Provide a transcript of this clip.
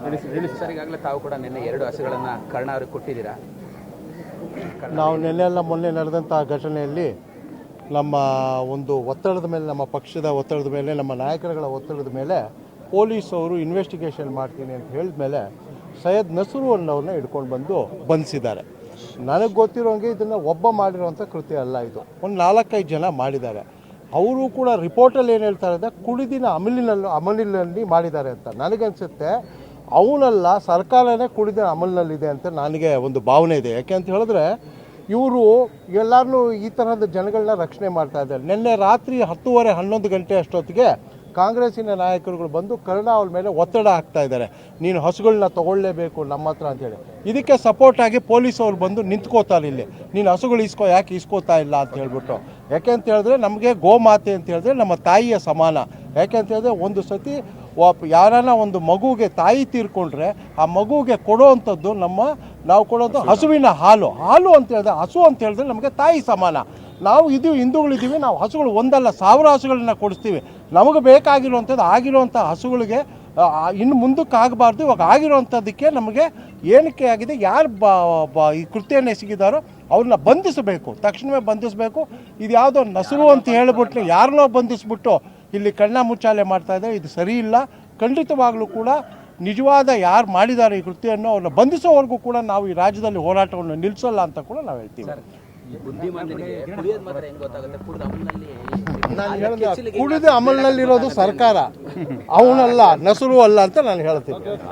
Sir ಈಗಾಗಲೇ ತಾವು ಕೂಡ ನಿನ್ನೆ ಎರಡು ಹಸುಗಳನ್ನ ಕರ್ಣ ಅವ್ರಿಗೆ ಕೊಟ್ಟಿದ್ದೀರಾ ನಾವು ನಿನ್ನೆಲ್ಲ ಮೊನ್ನೆ ನಡೆದಂಥ ಘಟನೆಯಲ್ಲಿ ನಮ್ಮ ಒಂದು ಒತ್ತಡದ ಮೇಲೆ ನಮ್ಮ ಪಕ್ಷದ ಒತ್ತಡದ ಮೇಲೆ ನಮ್ಮ ನಾಯಕರುಗಳ ಒತ್ತಡದ ಮೇಲೆ ಪೊಲೀಸ್ ಅವರು ಇನ್ವೆಸ್ಟಿಗೇಷನ್ ಮಾಡ್ತೀನಿ ಅಂತ ಹೇಳಿದ ಮೇಲೆ ಸೈಯದ್ ನಸರು ಅನ್ನೋರನ್ನ ಹಿಡ್ಕೊಂಡು ಬಂದು ಬಂಧಿಸಿದ್ದಾರೆ. ನನಗೆ ಗೊತ್ತಿರೋಂಗೆ ಇದನ್ನು ಒಬ್ಬ ಮಾಡಿರುವಂಥ ಕೃತ್ಯ ಅಲ್ಲ ಇದು. ಒಂದು ನಾಲ್ಕೈದು ಜನ ಮಾಡಿದ್ದಾರೆ. ಅವರು ಕೂಡ ರಿಪೋರ್ಟಲ್ಲಿ ಏನು ಹೇಳ್ತಾರೆ ಅಂದರೆ ಕುಡಿದಿನ ಅಮಲಿನಲ್ಲಿ ಅಮಲಿನಲ್ಲಿ ಮಾಡಿದ್ದಾರೆ ಅಂತ ನನಗನ್ಸುತ್ತೆ. ಅವನಲ್ಲ, ಸರ್ಕಾರನೇ ಕುಡಿದ ಅಮಲ್ನಲ್ಲಿದೆ ಅಂತ ನನಗೆ ಒಂದು ಭಾವನೆ ಇದೆ. ಯಾಕೆ ಅಂತ ಹೇಳಿದ್ರೆ, ಇವರು ಎಲ್ಲರನ್ನೂ ಈ ಥರದ ಜನಗಳನ್ನ ರಕ್ಷಣೆ ಮಾಡ್ತಾ ಇದ್ದಾರೆ. ನಿನ್ನೆ ರಾತ್ರಿ ಹತ್ತುವರೆ ಹನ್ನೊಂದು ಗಂಟೆ ಅಷ್ಟೊತ್ತಿಗೆ ಕಾಂಗ್ರೆಸ್ಸಿನ ನಾಯಕರುಗಳು ಬಂದು ಕರುಣಾ ಅವ್ರ ಮೇಲೆ ಒತ್ತಡ ಹಾಕ್ತಾ ಇದ್ದಾರೆ. ನೀನು ಹಸುಗಳನ್ನ ತಗೊಳ್ಳೇಬೇಕು ನಮ್ಮ ಹತ್ರ ಅಂತೇಳಿ ಇದಕ್ಕೆ ಸಪೋರ್ಟ್ ಆಗಿ ಪೊಲೀಸ್ ಅವ್ರು ಬಂದು ನಿಂತ್ಕೋತಾರೆ ಇಲ್ಲಿ. ನೀನು ಹಸುಗಳು ಇಸ್ಕೋ ಯಾಕೆ ಇಸ್ಕೋತಾ ಇಲ್ಲ ಅಂತ ಹೇಳ್ಬಿಟ್ಟು. ಯಾಕೆ ಅಂತ ಹೇಳಿದ್ರೆ, ನಮಗೆ ಗೋಮಾತೆ ಅಂತ ಹೇಳಿದ್ರೆ ನಮ್ಮ ತಾಯಿಯ ಸಮಾನ. ಯಾಕೆ ಅಂತ ಹೇಳಿದ್ರೆ, ಒಂದು ಸತಿ ಒಬ್ಬ ಯಾರನ್ನ ಒಂದು ಮಗುಗೆ ತಾಯಿ ತೀರ್ಕೊಂಡ್ರೆ ಆ ಮಗುಗೆ ಕೊಡೋವಂಥದ್ದು ನಮ್ಮ ನಾವು ಕೊಡೋದು ಹಸುವಿನ ಹಾಲು. ಹಾಲು ಅಂತ ಹೇಳಿದ್ರೆ ಹಸು ಅಂತ ಹೇಳಿದ್ರೆ ನಮಗೆ ತಾಯಿ ಸಮಾನ. ನಾವು ಇದು ಹಿಂದೂಗಳಿದ್ದೀವಿ ನಾವು ಹಸುಗಳು ಒಂದಲ್ಲ ಸಾವಿರ ಹಸುಗಳನ್ನ ಕೊಡಿಸ್ತೀವಿ. ನಮಗೆ ಬೇಕಾಗಿರುವಂಥದ್ದು ಆಗಿರುವಂಥ ಹಸುಗಳಿಗೆ ಇನ್ನು ಮುಂದಕ್ಕೆ ಆಗಬಾರ್ದು ಇವಾಗ ಆಗಿರುವಂಥದ್ದಕ್ಕೆ ನಮಗೆ ಏನಕ್ಕೆ ಆಗಿದೆ ಯಾರು ಬ ಬ- ಈ ಕೃತ್ಯನ ಎಸಗಿದಾರೋ ಅವ್ರನ್ನ ಬಂಧಿಸಬೇಕು. ತಕ್ಷಣವೇ ಬಂಧಿಸಬೇಕು. ಇದು ಯಾವುದೋ ನಸರು ಅಂತ ಹೇಳಿಬಿಟ್ಟು ಯಾರನ್ನೋ ಬಂಧಿಸ್ಬಿಟ್ಟು ಇಲ್ಲಿ ಕಣ್ಣ ಮುಚ್ಚಾಲೆ ಮಾಡ್ತಾ ಇದ್ದಾರೆ. ಇದು ಸರಿ ಇಲ್ಲ. ಖಂಡಿತವಾಗಲೂ ಕೂಡ ನಿಜವಾದ ಯಾರು ಮಾಡಿದ್ದಾರೆ ಈ ಕೃತ್ಯವನ್ನು ಅವ್ರನ್ನ ಬಂಧಿಸೋವರೆಗೂ ಕೂಡ ನಾವು ಈ ರಾಜ್ಯದಲ್ಲಿ ಹೋರಾಟವನ್ನು ನಿಲ್ಲಿಸಲ್ಲ ಅಂತ ಕೂಡ ನಾವು ಹೇಳ್ತೀವಿ. ಈ ಬುದ್ಧಿಮಾಂದ್ಯನಿಗೆ ಕುಡಿಯೋದು ಮಾತ್ರ ಹೆಂಗ್ ಗೊತ್ತಾಗುತ್ತೆ? ಕುಡಿದ ಅಮಲ್ನಲ್ಲಿ ನಾನು ಹೇಳಿದ ಕುಡಿದ ಅಮಲ್ನಲ್ಲಿರೋದು ಸರ್ಕಾರ. ಅವನಲ್ಲ ನಸರು ಅಲ್ಲ ಅಂತ ನಾನು ಹೇಳ್ತೀನಿ.